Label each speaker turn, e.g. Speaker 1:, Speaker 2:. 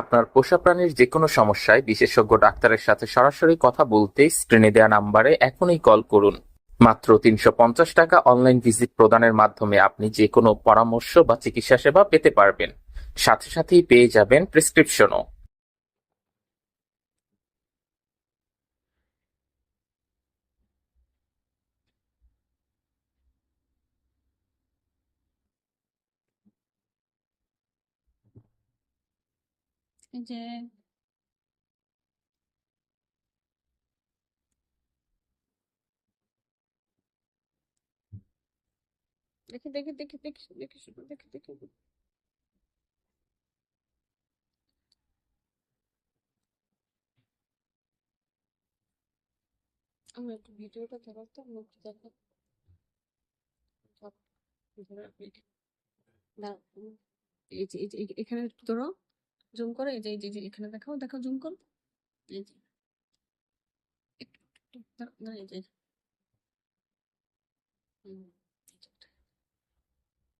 Speaker 1: আপনার পোষা প্রাণীর যে কোনো সমস্যায় বিশেষজ্ঞ ডাক্তারের সাথে সরাসরি কথা বলতে স্ক্রিনে দেওয়া নাম্বারে এখনই কল করুন। মাত্র তিনশো পঞ্চাশ টাকা অনলাইন ভিজিট প্রদানের মাধ্যমে আপনি যে কোনো পরামর্শ বা চিকিৎসা সেবা পেতে পারবেন। সাথে সাথেই পেয়ে যাবেন প্রেসক্রিপশনও
Speaker 2: 이제 이렇게 이렇게 이렇게 이렇게 이렇게 이렇게 이렇게 아무래도 미디어가 들어갔다? 뭐 기다려 나 이제 이제 이제 이렇게 들어? জুম করো, এই যে এই যে এখানে দেখাও দেখাও, জুম করো এই যে এই যে।